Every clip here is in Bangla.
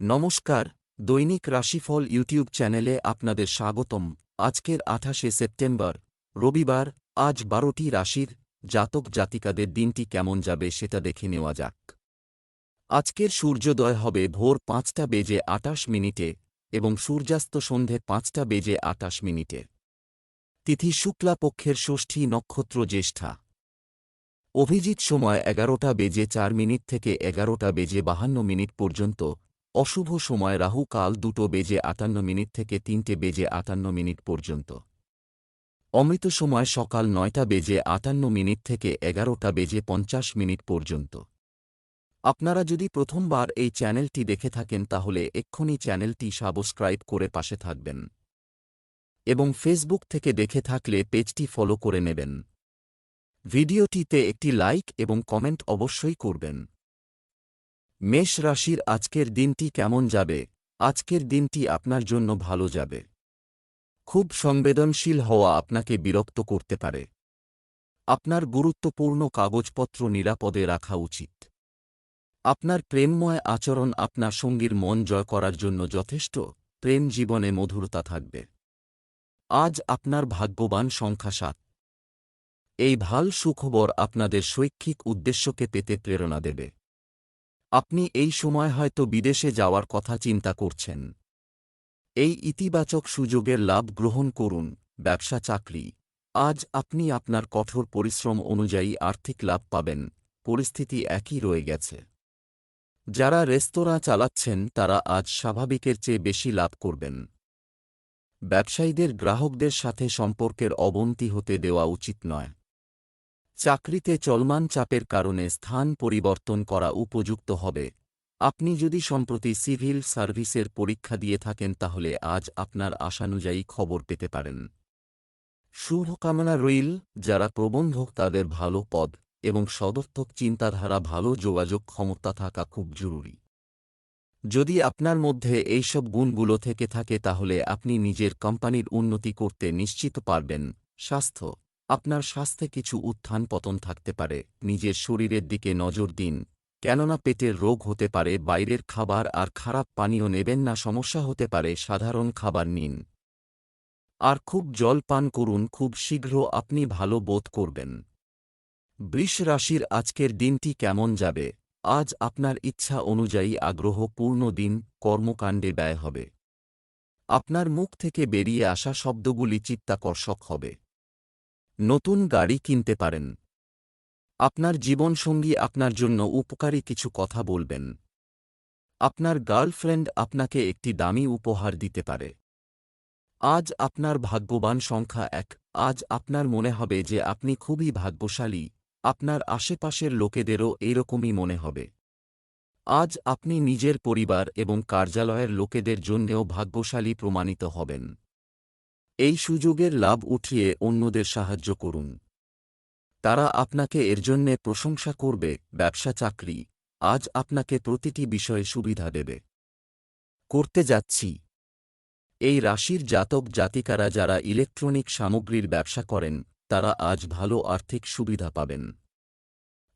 নমস্কার, দৈনিক রাশিফল ইউটিউব চ্যানেলে আপনাদের স্বাগতম। আজকের আঠাশে সেপ্টেম্বর, রবিবার, আজ বারোটি রাশির জাতক জাতিকাদের দিনটি কেমন যাবে সেটা দেখে নেওয়া যাক। আজকের সূর্যোদয় হবে ভোর পাঁচটা বেজে আটাশ মিনিটে এবং সূর্যাস্ত সন্ধে পাঁচটা বেজে আটাশ মিনিটে। তিথি শুক্লা পক্ষের ষষ্ঠী নক্ষত্র জ্যেষ্ঠা। অভিজিৎ সময় এগারোটা বেজে চার মিনিট থেকে এগারোটা বেজে বাহান্ন মিনিট পর্যন্ত অশুভ সময় রাহু কাল দুটো বেজে আটান্ন মিনিট থেকে তিনটে বেজে আটান্ন মিনিট পর্যন্ত। অমৃত সময় সকাল নয়টা বেজে আটান্ন মিনিট থেকে এগারোটা বেজে পঞ্চাশ মিনিট পর্যন্ত। আপনারা যদি প্রথমবার এই চ্যানেলটি দেখে থাকেন তাহলে এক্ষুনি চ্যানেলটি সাবস্ক্রাইব করে পাশে থাকবেন। এবং ফেসবুক থেকে দেখে থাকলে পেজটি ফলো করে নেবেন। ভিডিওটিতে একটি লাইক এবং কমেন্ট অবশ্যই করবেন। মেষ রাশির আজকের দিনটি কেমন যাবে? আজকের দিনটি আপনার জন্য ভালো যাবে। খুব সংবেদনশীল হওয়া আপনাকে বিরক্ত করতে পারে। আপনার গুরুত্বপূর্ণ কাগজপত্র নিরাপদে রাখা উচিত। আপনার প্রেমময় আচরণ আপনার সঙ্গীর মন জয় করার জন্য যথেষ্ট, প্রেম জীবনে মধুরতা থাকবে। আজ আপনার ভাগ্যবান সংখ্যা সাত। এই ভালো সুখবর আপনাদের শৈক্ষিক উদ্দেশ্যকে পেতে প্রেরণা দেবে। আপনি এই সময় হয়তো বিদেশে যাওয়ার কথা চিন্তা করছেন। এই ইতিবাচক সুযোগের লাভ গ্রহণ করুন, ব্যবসা, চাকরি। আজ আপনি আপনার কঠোর পরিশ্রম অনুযায়ী আর্থিক লাভ পাবেন, পরিস্থিতি একই রয়ে গেছে। যারা রেস্তোরাঁ চালাচ্ছেন, তারা আজ স্বাভাবিকের চেয়ে বেশি লাভ করবেন। ব্যবসায়ীদের গ্রাহকদের সাথে সম্পর্কের অবনতি হতে দেওয়া উচিত নয়। চাকরিতে চলমান চাপের কারণে স্থান পরিবর্তন করা উপযুক্ত হবে। আপনি যদি সম্প্রতি সিভিল সার্ভিসের পরীক্ষা দিয়ে থাকেন তাহলে আজ আপনার আশানুযায়ী খবর পেতে পারেন। শুভকামনা রইল, যারা প্রবন্ধক তাদের ভালো পদ এবং সদর্থক চিন্তাধারা, ভালো যোগাযোগ ক্ষমতা থাকা খুব জরুরি। যদি আপনার মধ্যে এইসব গুণগুলো থেকে থাকে তাহলে আপনি নিজের কোম্পানির উন্নতি করতে নিশ্চিত পারবেন। স্বাস্থ্য আপনার স্বাস্থ্যে কিছু উত্থান পতন থাকতে পারে, নিজের শরীরের দিকে নজর দিন, কেননা পেটের রোগ হতে পারে, বাইরের খাবার আর খারাপ পানীয় নেবেন না, সমস্যা হতে পারে, সাধারণ খাবার নিন। আর খুব জল পান করুন, খুব শীঘ্র আপনি ভালো বোধ করবেন। বৃষ রাশির আজকের দিনটি কেমন যাবে? আজ আপনার ইচ্ছা অনুযায়ী আগ্রহ পূর্ণ দিন, কর্মকাণ্ডে ব্যয় হবে। আপনার মুখ থেকে বেরিয়ে আসা শব্দগুলি চিত্তাকর্ষক হবে। নতুন গাড়ি কিনতে পারেন। আপনার জীবনসঙ্গী আপনার জন্য উপকারী কিছু কথা বলবেন। আপনার গার্লফ্রেন্ড আপনাকে একটি দামি উপহার দিতে পারে। আজ আপনার ভাগ্যবান সংখ্যা এক। আজ আপনার মনে হবে যে আপনি খুবই ভাগ্যশালী। আপনার আশেপাশের লোকেদেরও এরকমই মনে হবে। আজ আপনি নিজের পরিবার এবং কার্যালয়ের লোকেদের জন্যেও ভাগ্যশালী প্রমাণিত হবেন। এই সুযোগের লাভ উঠিয়ে অন্যদের সাহায্য করুন। তারা আপনাকে এর জন্যে প্রশংসা করবে, ব্যবসা চাকরি, আজ আপনাকে প্রতিটি বিষয়ে সুবিধা দেবে। করতে যাচ্ছি। এই রাশির জাতক জাতিকারা যারা ইলেকট্রনিক সামগ্রীর ব্যবসা করেন, তারা আজ ভালো আর্থিক সুবিধা পাবেন।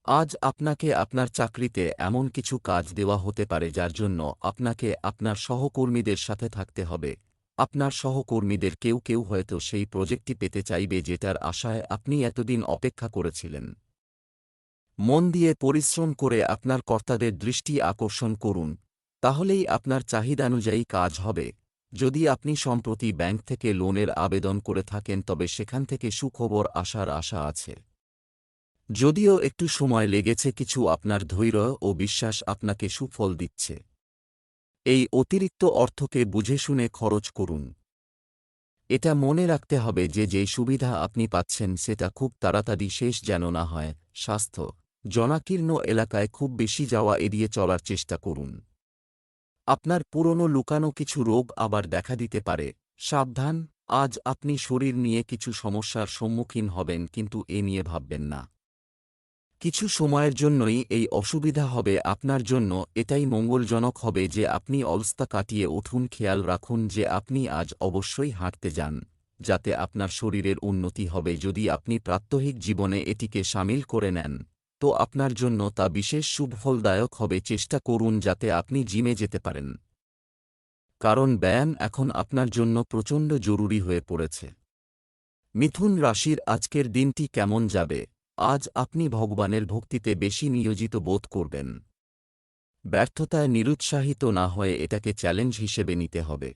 আজ আপনাকে আপনার চাকরিতে এমন কিছু কাজ দেওয়া হতে পারে যার জন্য আপনাকে আপনার সহকর্মীদের সাথে থাকতে হবে। আপনার সহকর্মীদের কেউ কেউ হয়তো সেই প্রজেক্টটি পেতে চাইবে যেটার আশায় আপনি এতদিন অপেক্ষা করেছিলেন। মন দিয়ে পরিশ্রম করে আপনার কর্তাদের দৃষ্টি আকর্ষণ করুন, তাহলেই আপনার চাহিদানুযায়ী কাজ হবে। যদি আপনি সম্প্রতি ব্যাংক থেকে লোনের আবেদন করে থাকেন, তবে সেখান থেকে সুখবর আসার আশা আছে। যদিও একটু সময় লেগেছে, কিছু আপনার ধৈর্য ও বিশ্বাস আপনাকে সুফল দিচ্ছে। এই অতিরিক্ত অর্থকে বুঝে শুনে খরচ করুন। এটা মনে রাখতে হবে যে যেই সুবিধা আপনি পাচ্ছেন সেটা খুব তাড়াতাড়ি শেষ যেন না হয়, স্বাস্থ্য, জনাকীর্ণ এলাকায় খুব বেশি যাওয়া এড়িয়ে চলার চেষ্টা করুন। আপনার পুরনো লুকানো কিছু রোগ আবার দেখা দিতে পারে। সাবধান, আজ আপনি শরীর নিয়ে কিছু সমস্যার সম্মুখীন হবেন কিন্তু এ নিয়ে ভাববেন না। কিছু সময়ের জন্যই এই অসুবিধা হবে আপনার জন্য, এটাই মঙ্গলজনক হবে যে আপনি অলস্তা কাটিয়ে উঠুন, খেয়াল রাখুন যে আপনি আজ অবশ্যই হাঁটতে যান, যাতে আপনার শরীরের উন্নতি হবে। যদি আপনি প্রাত্যহিক জীবনে এটিকে সামিল করে নেন, তো আপনার জন্য তা বিশেষ সুফলদায়ক হবে। চেষ্টা করুন যাতে আপনি জিমে যেতে পারেন। কারণ ব্যায়াম এখন আপনার জন্য প্রচণ্ড জরুরি হয়ে পড়েছে। মিথুন রাশির আজকের দিনটি কেমন যাবে? আজ আপনি ভগবানের ভক্তিতে বেশি নিয়োজিত বোধ করবেন। ব্যর্থতায় নিরুৎসাহিত না হয়ে এটাকে চ্যালেঞ্জ হিসেবে নিতে হবে।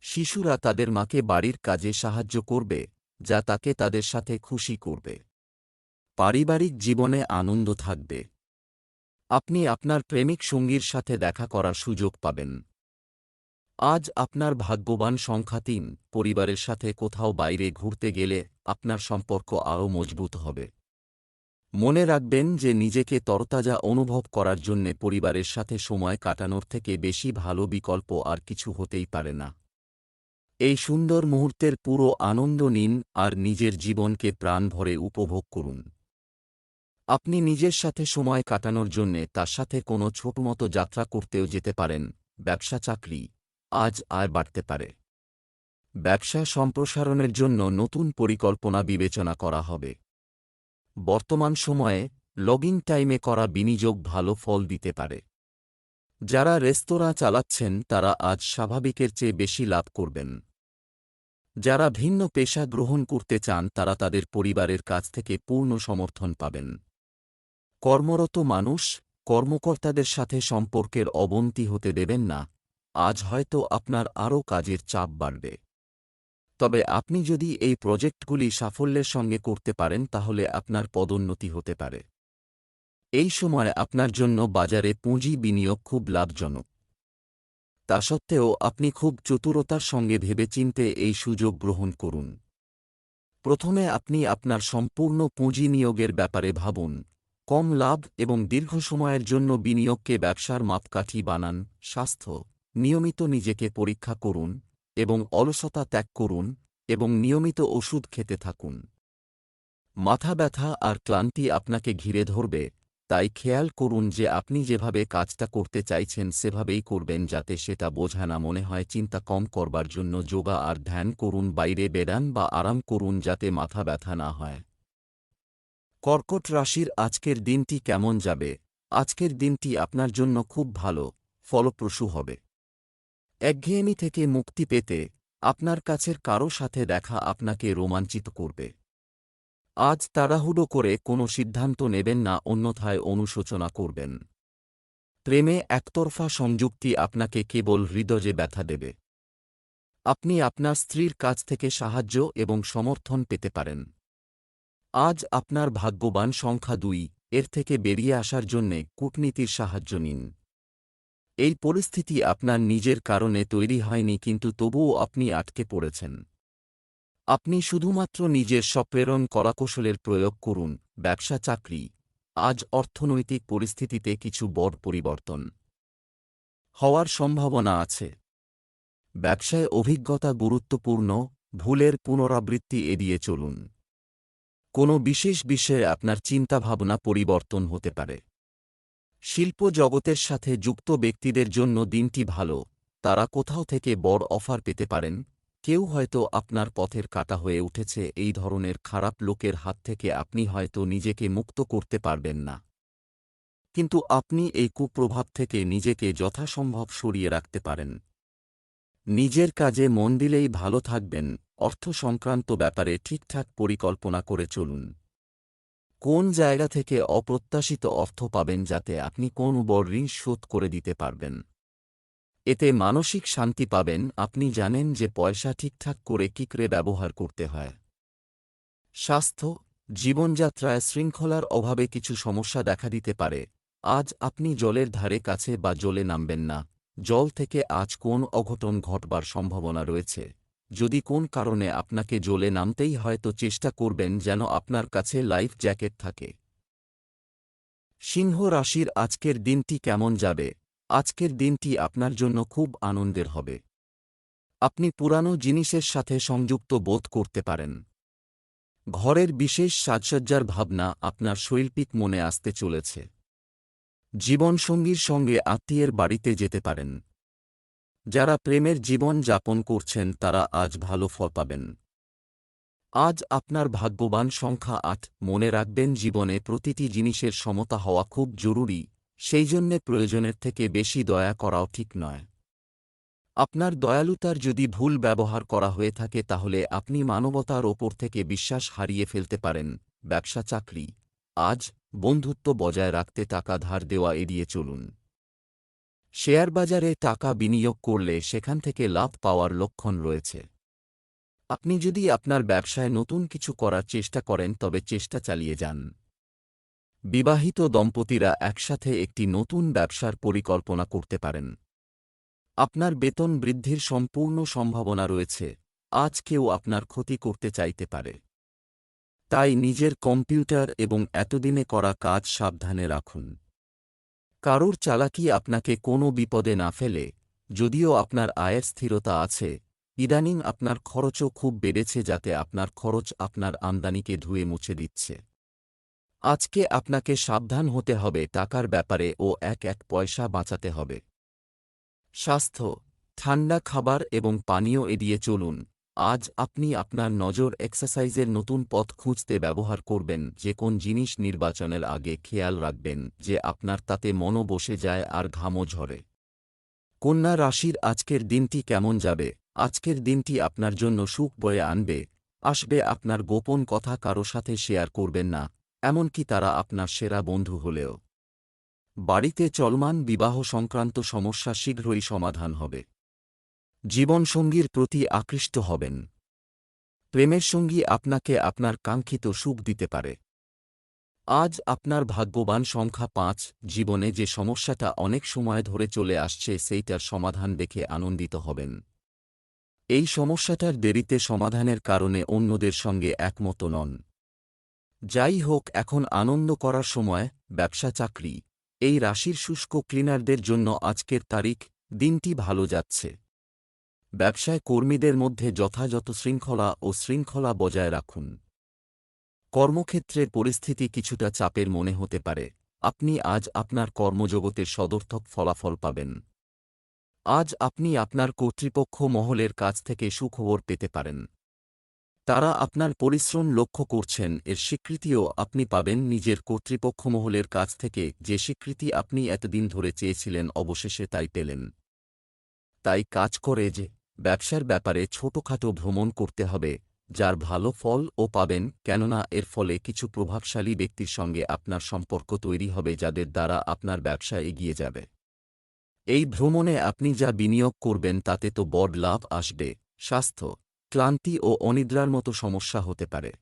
শিশুরা তাদের মাকে বাড়ির কাজে সাহায্য করবে, যা তাকে তাদের সাথে খুশি করবে। পারিবারিক জীবনে আনন্দ থাকবে। আপনি আপনার প্রেমিক সঙ্গীর সাথে দেখা করার সুযোগ পাবেন। আজ আপনার ভাগ্যবান সংখ্যা তিন, পরিবারের সাথে কোথাও বাইরে ঘুরতে গেলে আপনার সম্পর্ক আরও মজবুত হবে। মনে রাখবেন যে নিজেকে তরতাজা অনুভব করার জন্যে পরিবারের সাথে সময় কাটানোর থেকে বেশি ভালো বিকল্প আর কিছু হতেই পারে না। এই সুন্দর মুহূর্তের পুরো আনন্দ নিন আর নিজের জীবনকে প্রাণ ভরে উপভোগ করুন। আপনি নিজের সাথে সময় কাটানোর জন্যে তার সাথে কোনো ছোটমতো যাত্রা করতেও যেতে পারেন, ব্যবসা চাকরি আজ আয় বাড়তে পারে। ব্যবসা সম্প্রসারণের জন্য নতুন পরিকল্পনা বিবেচনা করা হবে। বর্তমান সময়ে লগিং টাইমে করা বিনিয়োগ ভালো ফল দিতে পারে। যারা রেস্তোরাঁ চালাচ্ছেন, তারা আজ স্বাভাবিকের চেয়ে বেশি লাভ করবেন। যারা ভিন্ন পেশা গ্রহণ করতে চান, তারা তাদের পরিবারের কাছ থেকে পূর্ণ সমর্থন পাবেন। কর্মরত মানুষ কর্মকর্তাদের সাথে সম্পর্কের অবনতি হতে দেবেন না। আজ হয়তো আপনার আরও কাজের চাপ বাড়বে। তবে আপনি যদি এই প্রজেক্টগুলি সাফল্যের সঙ্গে করতে পারেন, তাহলে আপনার পদোন্নতি হতে পারে। এই সময় আপনার জন্য বাজারে পুঁজি বিনিয়োগ খুব লাভজনক। তা সত্ত্বেও আপনি খুব চতুরতার সঙ্গে ভেবেচিন্তে এই সুযোগ গ্রহণ করুন। প্রথমে আপনি আপনার সম্পূর্ণ পুঁজি নিয়োগের ব্যাপারে ভাবুন। কম লাভ এবং দীর্ঘ সময়ের জন্য বিনিয়োগকে ব্যবসার মাপকাঠি বানান। স্বাস্থ্য, নিয়মিত নিজেকে পরীক্ষা করুন। এবং অলসতা ত্যাগ করুন এবং নিয়মিত ওষুধ খেতে থাকুন। মাথা ব্যথা আর ক্লান্তি আপনাকে ঘিরে ধরবে, তাই খেয়াল করুন যে আপনি যেভাবে কাজটা করতে চাইছেন সেভাবেই করবেন যাতে সেটা বোঝা না মনে হয় চিন্তা কম করবার জন্য যোগা আর ধ্যান করুন, বাইরে বেড়ান বা আরাম করুন যাতে মাথা ব্যথা না হয়। কর্কট রাশির আজকের দিনটি কেমন যাবে? আজকের দিনটি আপনার জন্য খুব ভালো, ফলপ্রসূ হবে। একঘেয়েমি থেকে মুক্তি পেতে আপনার কাছের কারও সাথে দেখা আপনাকে রোমাঞ্চিত করবে। আজ তাড়াহুড়ো করে কোনো সিদ্ধান্ত নেবেন না, অন্যথায় অনুশোচনা করবেন। প্রেমে একতরফা সংযুক্তি আপনাকে কেবল হৃদয়ে ব্যথা দেবে। আপনি আপনার স্ত্রীর কাছ থেকে সাহায্য এবং সমর্থন পেতে পারেন। আজ আপনার ভাগ্যবান সংখ্যা দুই, এর থেকে বেরিয়ে আসার জন্যে কূটনীতির সাহায্য নিন। এই পরিস্থিতি আপনার নিজের কারণে তৈরি হয়নি কিন্তু তবুও আপনি আটকে পড়েছেন। আপনি শুধুমাত্র নিজের সপ্রেরণ কলাকৌশলের প্রয়োগ করুন, ব্যবসা, চাকরি। আজ অর্থনৈতিক পরিস্থিতিতে কিছু বড় পরিবর্তন হওয়ার সম্ভাবনা আছে। ব্যবসায় অভিজ্ঞতা গুরুত্বপূর্ণ, ভুলের পুনরাবৃত্তি এড়িয়ে চলুন। কোনো বিশেষ বিষয়ে আপনার চিন্তাভাবনা পরিবর্তন হতে পারে। শিল্প জগতের সাথে যুক্ত ব্যক্তিদের জন্য দিনটি ভালো। তারা কোথাও থেকে বড় অফার পেতে পারেন। কেউ হয়তো আপনার পথের কাটা হয়ে উঠেছে, এই ধরনের খারাপ লোকের হাত থেকে আপনি হয়তো নিজেকে মুক্ত করতে পারবেন না। কিন্তু আপনি এই কুপ্রভাব থেকে নিজেকে যথাসম্ভব সরিয়ে রাখতে পারেন। নিজের কাজে মন দিলেই ভালো থাকবেন। অর্থ সংক্রান্ত ব্যাপারে ঠিকঠাক পরিকল্পনা করে চলুন। কোন জায়গা থেকে অপ্রত্যাশিত অর্থ পাবেন যাতে আপনি কোন বড় ঋণ শোধ করে দিতে পারবেন? এতে মানসিক শান্তি পাবেন। আপনি জানেন যে পয়সা ঠিকঠাক করে কী করে ব্যবহার করতে হয়। স্বাস্থ্য, জীবনযাত্রায় শৃঙ্খলার অভাবে কিছু সমস্যা দেখা দিতে পারে। আজ আপনি জলের ধারে কাছে বা জলে নামবেন না। জল থেকে আজ কোন অঘটন ঘটবার সম্ভাবনা রয়েছে? যদি কোন কারণে আপনাকে জলে নামতেই হয়তো চেষ্টা করবেন যেন আপনার কাছে লাইফ জ্যাকেট থাকে। সিংহ রাশির আজকের দিনটি কেমন যাবে? আজকের দিনটি আপনার জন্য খুব আনন্দের হবে। আপনি পুরানো জিনিসের সাথে সংযুক্ত বোধ করতে পারেন। ঘরের বিশেষ সাজসজ্জার ভাবনা আপনার শৈল্পিক মনে আসতে চলেছে। জীবনসঙ্গীর সঙ্গে আত্মীয়ের বাড়িতে যেতে পারেন। যারা প্রেমের জীবন যাপন করছেন, তারা আজ ভালো ফল পাবেন। আজ আপনার ভাগ্যবান সংখ্যা আট। মনে রাখবেন, জীবনে প্রতিটি জিনিসের সমতা হওয়া খুব জরুরি। সেই জন্যে প্রয়োজনের থেকে বেশি দয়া করাও ঠিক নয়। আপনার দয়ালুতার যদি ভুল ব্যবহার করা হয়ে থাকে, তাহলে আপনি মানবতার ওপর থেকে বিশ্বাস হারিয়ে ফেলতে পারেন। ব্যবসা চাকরি আজ বন্ধুত্ব বজায় রাখতে টাকা ধার দেওয়া এড়িয়ে চলুন। শেয়ার বাজারে টাকা বিনিয়োগ করলে সেখান থেকে লাভ পাওয়ার লক্ষণ রয়েছে। আপনি যদি আপনার ব্যবসায় নতুন কিছু করার চেষ্টা করেন, তবে চেষ্টা চালিয়ে যান। বিবাহিত দম্পতিরা একসাথে একটি নতুন ব্যবসার পরিকল্পনা করতে পারেন। আপনার বেতন বৃদ্ধির সম্পূর্ণ সম্ভাবনা রয়েছে। আজ কেউ আপনার ক্ষতি করতে চাইতে পারে। তাই নিজের কম্পিউটার এবং এতদিনে করা কাজ সাবধানে রাখুন। কারোর চালাকি আপনাকে কোনো বিপদে না ফেলে, যদিও আপনার আয়ের স্থিরতা আছে। ইদানিং আপনার খরচও খুব বেড়েছে যাতে আপনার খরচ আপনার আমদানিকে ধুয়ে মুছে দিচ্ছে। আজকে আপনাকে সাবধান হতে হবে টাকার ব্যাপারে ও এক এক পয়সা বাঁচাতে হবে। স্বাস্থ্য, ঠান্ডা খাবার এবং পানীয় এড়িয়ে চলুন। আজ আপনি আপনার নজর এক্সারসাইজের নতুন পথ খুঁজতে ব্যবহার করবেন, যে কোন জিনিস নির্বাচনের আগে খেয়াল রাখবেন, যে আপনার তাতে মনও বসে যায় আর ঘামও ঝরে। কন্যা রাশির আজকের দিনটি কেমন যাবে? আজকের দিনটি আপনার জন্য সুখ বয়ে আনবে, আসবে আপনার গোপন কথা কারও সাথে শেয়ার করবেন না, এমনকি তারা আপনার সেরা বন্ধু হলেও। বাড়িতে চলমান বিবাহ সংক্রান্ত সমস্যা শীঘ্রই সমাধান হবে। জীবনসঙ্গীর প্রতি আকৃষ্ট হবেন। প্রেমের সঙ্গী আপনাকে আপনার কাঙ্ক্ষিত সুখ দিতে পারে। আজ আপনার ভাগ্যবান সংখ্যা পাঁচ, জীবনে যে সমস্যাটা অনেক সময় ধরে চলে আসছে সেইটার সমাধান দেখে আনন্দিত হবেন। এই সমস্যাটার দেরিতে সমাধানের কারণে অন্যদের সঙ্গে একমত নন। যাই হোক, এখন আনন্দ করার সময়, ব্যবসা চাকরি। এই রাশির শুষ্ক ক্লিনারদের জন্য আজকের তারিখ, দিনটি ভালো যাচ্ছে। ব্যবসায় কর্মীদের মধ্যে যথাযথ শৃঙ্খলা ও শৃঙ্খলা বজায় রাখুন। কর্মক্ষেত্রের পরিস্থিতি কিছুটা চাপের মনে হতে পারে। আপনি আজ আপনার কর্মজগতের সদর্থক ফলাফল পাবেন। আজ আপনি আপনার কর্তৃপক্ষ মহলের কাছ থেকে সুখবর পেতে পারেন। তারা আপনার পরিশ্রম লক্ষ্য করছেন, এর স্বীকৃতিও আপনি পাবেন নিজের কর্তৃপক্ষ মহলের কাছ থেকে, যে স্বীকৃতি আপনি এতদিন ধরে চেয়েছিলেন, অবশেষে তাই পেলেন। তাই কাজ করে যে ব্যবসার ব্যাপারে ছোটখাটো ভ্রমণ করতে হবে, যার ভালো ফল ও পাবেন, কেননা এর ফলে কিছু প্রভাবশালী ব্যক্তির সঙ্গে আপনার সম্পর্ক তৈরি হবে যাদের দ্বারা আপনার ব্যবসা এগিয়ে যাবে। এই ভ্রমণে আপনি যা বিনিয়োগ করবেন তাতে তো বড় লাভ আসবে, স্বাস্থ্য, ক্লান্তি ও অনিদ্রার মতো সমস্যা হতে পারে।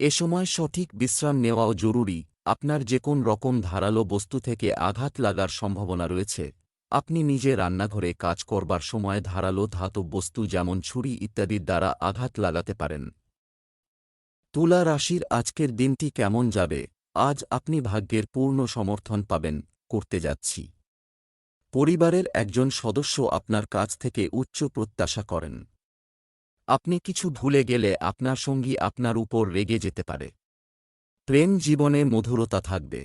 এ সময় সঠিক বিশ্রাম নেওয়াও জরুরি, আপনার যে কোন রকম ধারালো বস্তু থেকে আঘাত লাগার সম্ভাবনা রয়েছে। আপনি নিজে রান্নাঘরে কাজ করবার সময় ধারালো ধাতব বস্তু যেমন ছুরি ইত্যাদির দ্বারা আঘাত লাগাতে পারেন। তুলা রাশির আজকের দিনটি কেমন যাবে? আজ আপনি ভাগ্যের পূর্ণ সমর্থন পাবেন, করতে যাচ্ছি। পরিবারের একজন সদস্য আপনার কাছ থেকে উচ্চ প্রত্যাশা করেন। আপনি কিছু ভুলে গেলে আপনার সঙ্গী আপনার উপর রেগে যেতে পারে। প্রেম জীবনে মধুরতা থাকবে।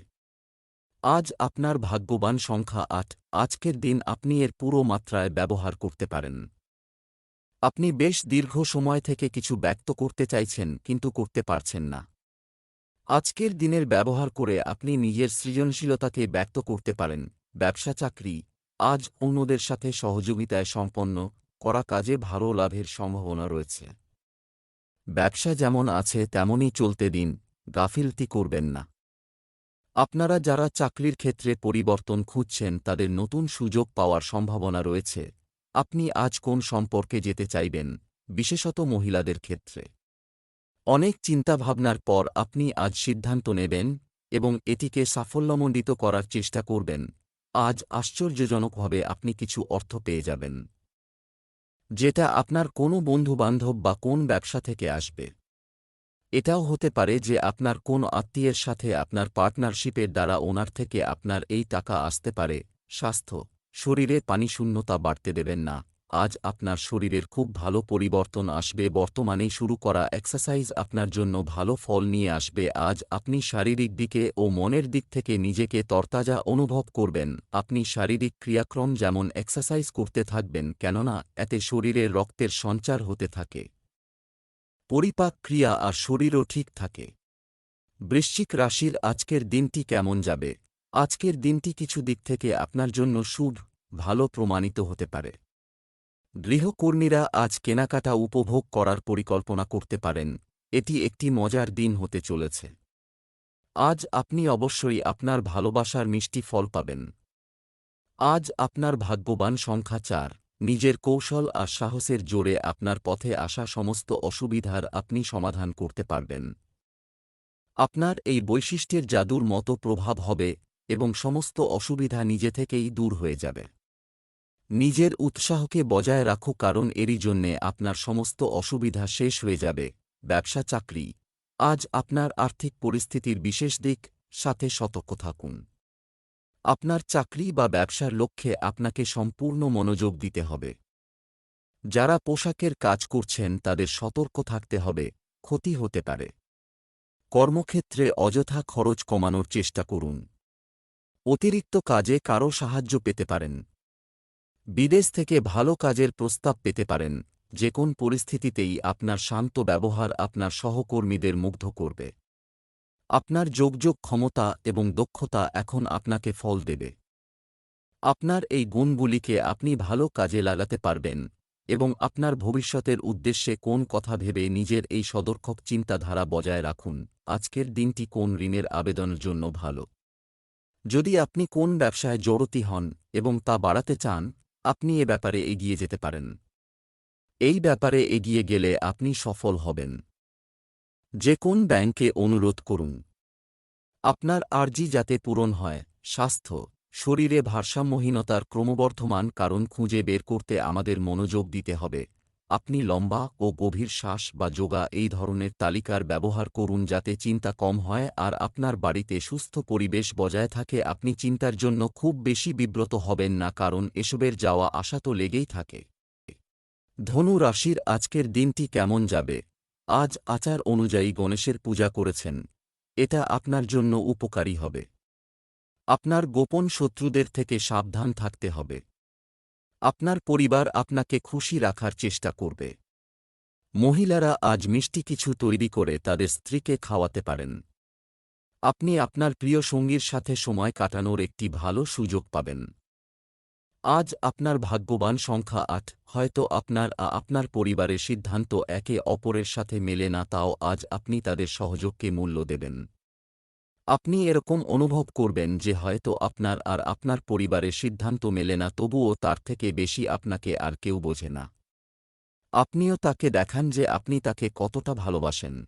আজ আপনার ভাগ্যবান সংখ্যা আট, আজকের দিন আপনি এর পুরো মাত্রায় ব্যবহার করতে পারেন। আপনি বেশ দীর্ঘ সময় থেকে কিছু ব্যক্ত করতে চাইছেন, কিন্তু করতে পারছেন না। আজকের দিনের ব্যবহার করে আপনি নিজের সৃজনশীলতাকে ব্যক্ত করতে পারেন। ব্যবসা চাকরি, আজ অন্যদের সাথে সহযোগিতায় সম্পন্ন করা কাজে ভালো লাভের সম্ভাবনা রয়েছে। ব্যবসা যেমন আছে, তেমনই চলতে দিন, গাফিলতি করবেন না। আপনারা যারা চাকরির ক্ষেত্রে পরিবর্তন খুঁজছেন, তাদের নতুন সুযোগ পাওয়ার সম্ভাবনা রয়েছে। আপনি আজ কোন সম্পর্কে যেতে চাইবেন, বিশেষত মহিলাদের ক্ষেত্রে? অনেক চিন্তাভাবনার পর আপনি আজ সিদ্ধান্ত নেবেন এবং এটিকে সাফল্যমণ্ডিত করার চেষ্টা করবেন। আজ আশ্চর্যজনকভাবে আপনি কিছু অর্থ পেয়ে যাবেন। যেটা আপনার কোনো বন্ধুবান্ধব বা কোন ব্যবসা থেকে আসবে। এটাও হতে পারে যে আপনার কোন আত্মীয়ের সাথে আপনার পার্টনারশিপের দ্বারা ওনার থেকে আপনার এই টাকা আসতে পারে। স্বাস্থ্য। শরীরে পানিশূন্যতা বাড়তে দেবেন না। আজ আপনার শরীরের খুব ভালো পরিবর্তন আসবে। বর্তমানে শুরু করা এক্সারসাইজ আপনার জন্য ভালো ফল নিয়ে আসবে। আজ আপনি শারীরিক দিকে ও মনের দিক থেকে নিজেকে তরতাজা অনুভব করবেন। আপনি শারীরিক ক্রিয়াক্রম যেমন এক্সারসাইজ করতে থাকবেন, কেননা এতে শরীরের রক্তের সঞ্চার হতে থাকে। পরিপাক ক্রিয়া আর শরীরও ঠিক থাকে। বৃশ্চিক রাশির আজকের দিনটি কেমন যাবে? আজকের দিনটি কিছু দিক থেকে আপনার জন্য শুভ, ভালো প্রমাণিত হতে পারে। গৃহকর্মীরা আজ কেনাকাটা উপভোগ করার পরিকল্পনা করতে পারেন, এটি একটি মজার দিন হতে চলেছে। আজ আপনি অবশ্যই আপনার ভালোবাসার মিষ্টি ফল পাবেন। আজ আপনার ভাগ্যবান সংখ্যা চার। নিজের কৌশল আর সাহসের জোরে আপনার পথে আসা সমস্ত অসুবিধার আপনি সমাধান করতে পারবেন। আপনার এই বৈশিষ্ট্যের জাদুর মতো প্রভাব হবে এবং সমস্ত অসুবিধা নিজে থেকেই দূর হয়ে যাবে। নিজের উৎসাহকে বজায় রাখো কারণ এরই জন্যে আপনার সমস্ত অসুবিধা শেষ হয়ে যাবে। ব্যবসা, চাকরি। আজ আপনার আর্থিক পরিস্থিতির বিশেষ দিক, সাথে সতর্ক থাকুন। আপনার চাকরি বা ব্যবসার লক্ষ্যে আপনাকে সম্পূর্ণ মনোযোগ দিতে হবে। যারা পোশাকের কাজ করছেন, তাদের সতর্ক থাকতে হবে, ক্ষতি হতে পারে। কর্মক্ষেত্রে অযথা খরচ কমানোর চেষ্টা করুন। অতিরিক্ত কাজে কারও সাহায্য পেতে পারেন। বিদেশ থেকে ভালো কাজের প্রস্তাব পেতে পারেন, যে কোন পরিস্থিতিতেই আপনার শান্ত ব্যবহার আপনার সহকর্মীদের মুগ্ধ করবে। আপনার যোগযোগ ক্ষমতা এবং দক্ষতা এখন আপনাকে ফল দেবে। আপনার এই গুণগুলিকে আপনি ভালো কাজে লাগাতে পারবেন এবং আপনার ভবিষ্যতের উদ্দেশ্যে কোন কথা ভেবে নিজের এই সদর্থক চিন্তাধারা বজায় রাখুন। আজকের দিনটি কোন ঋণের আবেদনের জন্য ভালো? যদি আপনি কোন ব্যবসায় জড়তি হন এবং তা বাড়াতে চান, আপনি এ ব্যাপারে এগিয়ে যেতে পারেন। এই ব্যাপারে এগিয়ে গেলে আপনি সফল হবেন। যে কোন ব্যাংকে অনুরোধ করুন। আপনার আর্জি যাতে পূরণ হয়, স্বাস্থ্য, শরীরে ভারসাম্যহীনতার ক্রমবর্ধমান কারণ খুঁজে বের করতে আমাদের মনোযোগ দিতে হবে। আপনি লম্বা ও গভীর শ্বাস বা যোগা এই ধরনের তালিকার ব্যবহার করুন যাতে চিন্তা কম হয় আর আপনার বাড়িতে সুস্থ পরিবেশ বজায় থাকে। আপনি চিন্তার জন্য খুব বেশি বিব্রত হবেন না কারণ এসবের যাওয়া আশা তো লেগেই থাকে। ধনু রাশির আজকের দিনটি কেমন যাবে? আজ আচার অনুযায়ী গণেশের পূজা করেছেন। এটা আপনার জন্য উপকারী হবে। আপনার গোপন শত্রুদের থেকে সাবধান থাকতে হবে। আপনার পরিবার আপনাকে খুশি রাখার চেষ্টা করবে। মহিলারা আজ মিষ্টি কিছু তৈরি করে তাদের স্ত্রীকে খাওয়াতে পারেন। আপনি আপনার প্রিয় সঙ্গীর সাথে সময় কাটানোর একটি ভালো সুযোগ পাবেন। আজ আপনার ভাগ্যবান সংখ্যা আট, হয়তো আপনার আ আপনার পরিবারের সিদ্ধান্ত একে অপরের সাথে মেলে না, তাও আজ আপনি তাদের সহযোগকে মূল্য দেবেন। আপনি এরকম অনুভব করবেন যে হয়তো আপনার আর আপনার পরিবারের সিদ্ধান্ত মেলে না, তবুও তার থেকে বেশি আপনাকে আর কেউ বোঝে না। আপনিও তাকে দেখান যে আপনি তাকে কতটা ভালোবাসেন।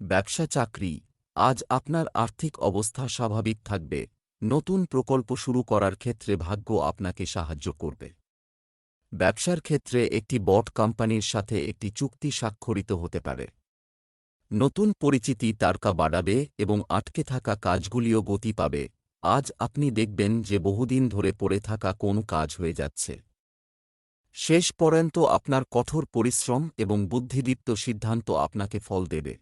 ব্যবসা চাকরি আজ আপনার আর্থিক অবস্থা স্বাভাবিক থাকবে। নতুন প্রকল্প শুরু করার ক্ষেত্রে ভাগ্য আপনাকে সাহায্য করবে। ব্যবসার ক্ষেত্রে একটি বট কোম্পানির সাথে একটি চুক্তি স্বাক্ষরিত হতে পারে। নতুন পরিচিতি তারকা বাড়াবে এবং আটকে থাকা কাজগুলিও গতি পাবে। আজ আপনি দেখবেন যে বহুদিন ধরে পড়ে থাকা কোন কাজ হয়ে যাচ্ছে। শেষ পর্যন্ত আপনার কঠোর পরিশ্রম এবং বুদ্ধিদীপ্ত সিদ্ধান্ত আপনাকে ফল দেবে।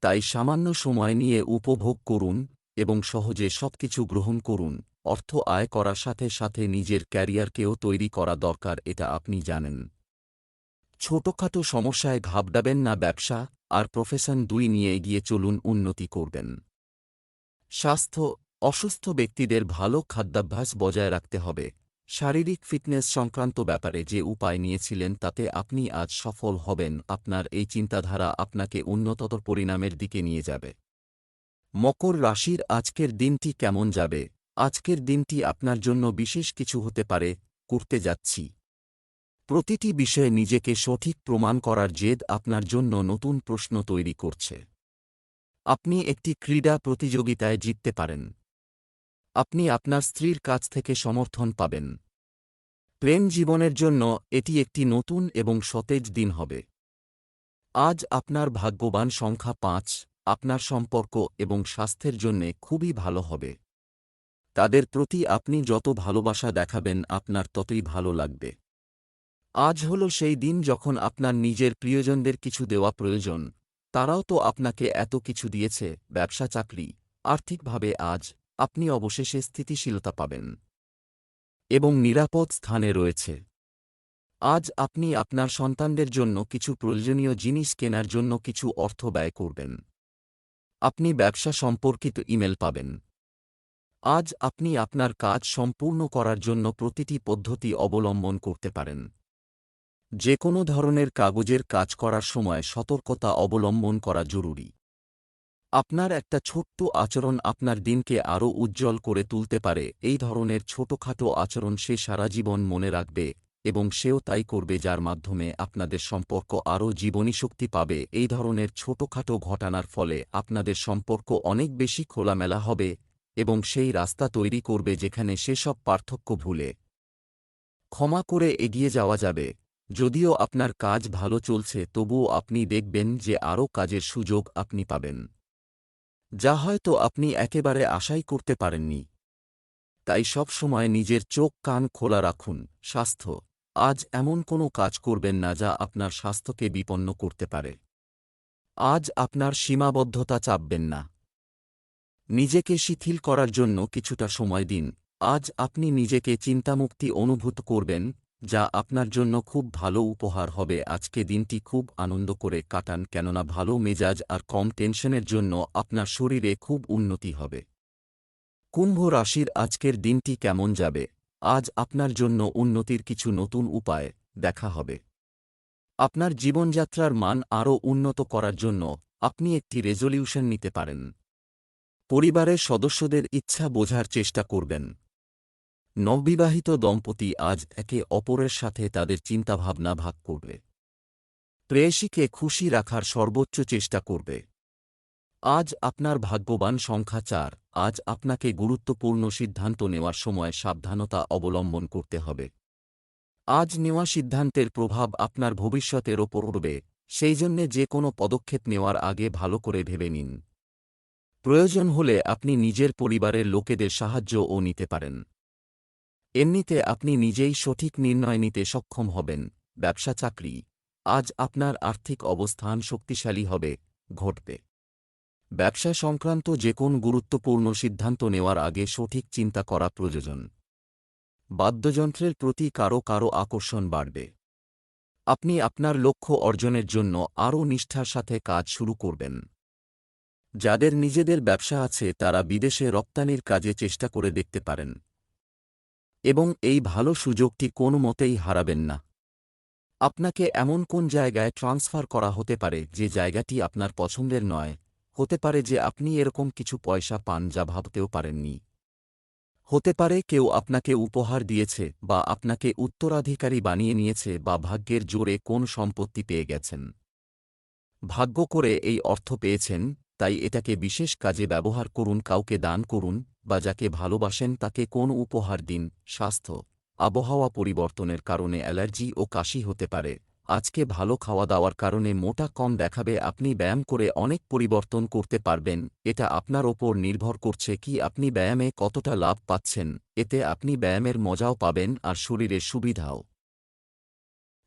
তাই সামান্য সময় নিয়ে উপভোগ করুন এবং সহজে সবকিছু গ্রহণ করুন। অর্থ আয় করার সাথে সাথে নিজের ক্যারিয়ারকেও তৈরি করা দরকার, এটা আপনি জানেন। ছোটখাটো সমস্যায় ঘাবড়াবেন না ব্যবসা, আর প্রফেশন দুই নিয়ে এগিয়ে চলুন, উন্নতি করবেন। স্বাস্থ্য, অসুস্থ ব্যক্তিদের ভালো খাদ্যাভ্যাস বজায় রাখতে হবে। শারীরিক ফিটনেস সংক্রান্ত ব্যাপারে যে উপায় নিয়েছিলেন, তাতে আপনি আজ সফল হবেন, আপনার এই চিন্তাধারা আপনাকে উন্নততর পরিণামের দিকে নিয়ে যাবে। মকর রাশির আজকের দিনটি কেমন যাবে? আজকের দিনটি আপনার জন্য বিশেষ কিছু হতে পারে, করতে যাচ্ছি। প্রতিটি বিষয়ে নিজেকে সঠিক প্রমাণ করার জেদ আপনার জন্য নতুন প্রশ্ন তৈরি করছে। আপনি একটি ক্রীড়া প্রতিযোগিতায় জিততে পারেন। আপনি আপনার স্ত্রীর কাছ থেকে সমর্থন পাবেন। প্রেম জীবনের জন্য এটি একটি নতুন এবং সতেজ দিন হবে। আজ আপনার ভাগ্যবান সংখ্যা পাঁচ। আপনার সম্পর্ক এবং স্বাস্থ্যের জন্যে খুবই ভালো হবে। তাদের প্রতি আপনি যত ভালোবাসা দেখাবেন, আপনার ততই ভালো লাগবে। আজ হল সেই দিন যখন আপনার নিজের প্রিয়জনদের কিছু দেওয়া প্রয়োজন। তারাও তো আপনাকে এত কিছু দিয়েছে, ব্যবসা, চাকরি। আর্থিকভাবে আজ আপনি অবশেষে স্থিতিশীলতা পাবেন। এবং নিরাপদ স্থানে রয়েছে। আজ আপনি আপনার সন্তানদের জন্য কিছু প্রয়োজনীয় জিনিস কেনার জন্য কিছু অর্থ ব্যয় করবেন। আপনি ব্যবসা সম্পর্কিত ইমেল পাবেন। আজ আপনি আপনার কাজ সম্পূর্ণ করার জন্য প্রতিটি পদ্ধতি অবলম্বন করতে পারেন। যে কোনো ধরনের কাগজের কাজ করার সময় সতর্কতা অবলম্বন করা জরুরি। আপনার একটা ছোট্ট আচরণ আপনার দিনকে আরও উজ্জ্বল করে তুলতে পারে। এই ধরনের ছোটখাটো আচরণ সে সারা জীবন মনে রাখবে। এবং সেও তাই করবে যার মাধ্যমে আপনাদের সম্পর্ক আরও জীবনী শক্তি পাবে। এই ধরনের ছোটখাটো ঘটনার ফলে আপনাদের সম্পর্ক অনেক বেশি খোলামেলা হবে এবং সেই রাস্তা তৈরি করবে যেখানে সেসব পার্থক্য ভুলে। ক্ষমা করে এগিয়ে যাওয়া যাবে। যদিও আপনার কাজ ভালো চলছে, তবুও আপনি দেখবেন যে আরও কাজের সুযোগ আপনি পাবেন। যা হয়তো আপনি একেবারে আশাই করতে পারেননি। তাই সব সময় নিজের চোখ কান খোলা রাখুন। স্বাস্থ্য আজ এমন কোনো কাজ করবেন না যা আপনার স্বাস্থ্যকে বিপন্ন করতে পারে। আজ আপনার সীমাবদ্ধতা চাপবেন না। নিজেকে শিথিল করার জন্য কিছুটা সময় দিন। আজ আপনি নিজেকে চিন্তামুক্তি অনুভূত করবেন, যা আপনার জন্য খুব ভালো উপহার হবে। আজকে দিনটি খুব আনন্দ করে কাটান, কেননা ভালো মেজাজ আর কম টেনশনের জন্য আপনার শরীরে খুব উন্নতি হবে। কুম্ভ রাশির আজকের দিনটি কেমন যাবে? আজ আপনার জন্য উন্নতির কিছু নতুন উপায় দেখা হবে। আপনার জীবনযাত্রার মান আরও উন্নত করার জন্য আপনি একটি রেজলিউশন নিতে পারেন। পরিবারের সদস্যদের ইচ্ছা বোঝার চেষ্টা করবেন। নববিবাহিত দম্পতি আজ একে অপরের সাথে তাদের চিন্তাভাবনা ভাগ করবে। প্রেয়সীকে খুশি রাখার সর্বোচ্চ চেষ্টা করবে। আজ আপনার ভাগ্যবান সংখ্যা চার। আজ আপনাকে গুরুত্বপূর্ণ সিদ্ধান্ত নেওয়ার সময় সাবধানতা অবলম্বন করতে হবে। আজ নেওয়া সিদ্ধান্তের প্রভাব আপনার ভবিষ্যতের ওপর উঠবে, সেই জন্যে যে কোনো পদক্ষেপ নেওয়ার আগে ভালো করে ভেবে নিন। প্রয়োজন হলে আপনি নিজের পরিবারের লোকেদের সাহায্যও নিতে পারেন। এমনিতে আপনি নিজেই সঠিক নির্ণয় নিতে সক্ষম হবেন, ব্যবসা চাকরি। আজ আপনার আর্থিক অবস্থান শক্তিশালী হবে, ঘটবে। ব্যবসা সংক্রান্ত যে কোন গুরুত্বপূর্ণ সিদ্ধান্ত নেওয়ার আগে সঠিক চিন্তা করা প্রয়োজন। বাদ্যযন্ত্রের প্রতি কারও কারও আকর্ষণ বাড়বে। আপনি আপনার লক্ষ্য অর্জনের জন্য আরও নিষ্ঠার সাথে কাজ শুরু করবেন। যাদের নিজেদের ব্যবসা আছে, তারা বিদেশে রপ্তানির কাজে চেষ্টা করে দেখতে পারেন। এবং এই ভালো সুযোগটি কোনো মতেই হারাবেন না। আপনাকে এমন কোন জায়গায় ট্রান্সফার করা হতে পারে, যে জায়গাটি আপনার পছন্দের নয়? হতে পারে যে আপনি এরকম কিছু পয়সা পান যা ভাবতেও পারেননি। হতে পারে কেউ আপনাকে উপহার দিয়েছে বা আপনাকে উত্তরাধিকারী বানিয়ে নিয়েছে বা ভাগ্যের জোরে কোন সম্পত্তি পেয়ে গেছেন। ভাগ্য করে এই অর্থ পেয়েছেন, তাই এটাকে বিশেষ কাজে ব্যবহার করুন, কাউকে দান করুন, বা যাকে ভালোবাসেন তাকে কোন উপহার দিন, স্বাস্থ্য, আবহাওয়া পরিবর্তনের কারণে অ্যালার্জি ও কাশি হতে পারে। আজকে ভালো খাওয়া দাওয়ার কারণে মোটা কম দেখাবে, আপনি ব্যায়াম করে অনেক পরিবর্তন করতে পারবেন। এটা আপনার ওপর নির্ভর করছে কি আপনি ব্যায়ামে কতটা লাভ পাচ্ছেন। এতে আপনি ব্যায়ামের মজাও পাবেন আর শরীরের সুবিধাও।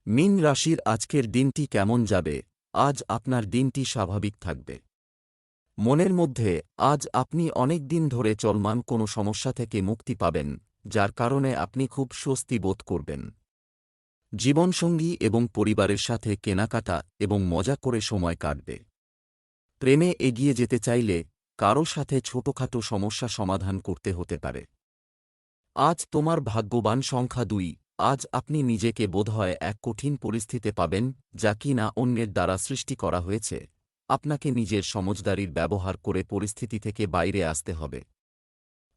মিন রাশির আজকের দিনটি কেমন যাবে? আজ আপনার দিনটি স্বাভাবিক থাকবে। মনের মধ্যে, আজ আপনি অনেক দিন ধরে চলমান কোনো সমস্যা থেকে মুক্তি পাবেন, যার কারণে আপনি খুব স্বস্তি বোধ করবেন। জীবনসঙ্গী এবং পরিবারের সাথে কেনাকাটা এবং মজা করে সময় কাটবে। প্রেমে এগিয়ে যেতে চাইলে কারও সাথে ছোটখাটো সমস্যা সমাধান করতে হতে পারে। আজ তোমার ভাগ্যবান সংখ্যা দুই। আজ আপনি নিজেকে বোধহয় এক কঠিন পরিস্থিতিতে পাবেন, যা কি না অন্যের দ্বারা সৃষ্টি করা হয়েছে। আপনাকে নিজের সমজদারির ব্যবহার করে পরিস্থিতি থেকে বাইরে আসতে হবে।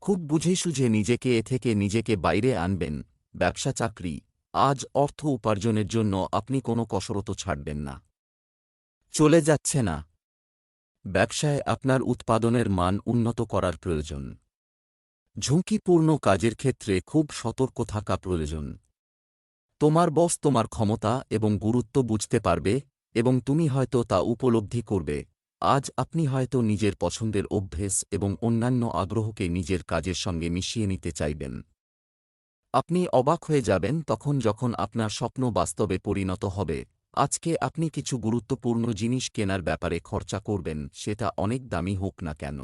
খুব বুঝে সুঝে নিজেকে এ থেকে নিজেকে বাইরে আনবেন। ব্যবসা চাকরি আজ অর্থ উপার্জনের জন্য আপনি কোনো কসরত ছাড়বেন না। চলে যাচ্ছে না। ব্যবসায় আপনার উৎপাদনের মান উন্নত করার প্রয়োজন। ঝুঁকিপূর্ণ কাজের ক্ষেত্রে খুব সতর্ক থাকা প্রয়োজন। তোমার বস তোমার ক্ষমতা এবং গুরুত্ব বুঝতে পারবে এবং তুমি হয়তো তা উপলব্ধি করবে। আজ আপনি হয়তো নিজের পছন্দের অভ্যেস এবং অন্যান্য আগ্রহকে নিজের কাজের সঙ্গে মিশিয়ে নিতে চাইবেন। আপনি অবাক হয়ে যাবেন তখন যখন আপনার স্বপ্ন বাস্তবে পরিণত হবে। আজকে আপনি কিছু গুরুত্বপূর্ণ জিনিস কেনার ব্যাপারে খরচা করবেন, সেটা অনেক দামি হোক না কেন।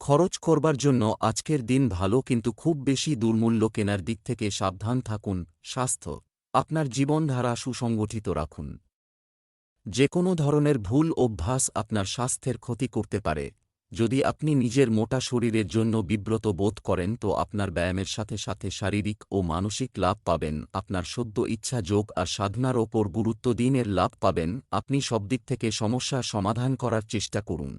খরচ করবার জন্য আজকের দিন ভালো কিন্তু খুব বেশি দুর্মূল্য কেনার দিক থেকে সাবধান থাকুন, স্বাস্থ্য, আপনার জীবনধারা সুসংগঠিত রাখুন। যে কোনো ধরনের ভুল অভ্যাস আপনার স্বাস্থ্যের ক্ষতি করতে পারে। যদি আপনি নিজের মোটা শরীরের জন্য বিব্রত বোধ করেন, তো আপনার ব্যায়ামের সাথে সাথে শারীরিক ও মানসিক লাভ পাবেন, আপনার সদ্য ইচ্ছা যোগ আর সাধনার ওপর গুরুত্ব দিনের লাভ পাবেন, আপনি সব দিক থেকে সমস্যা সমাধান করার চেষ্টা করুন।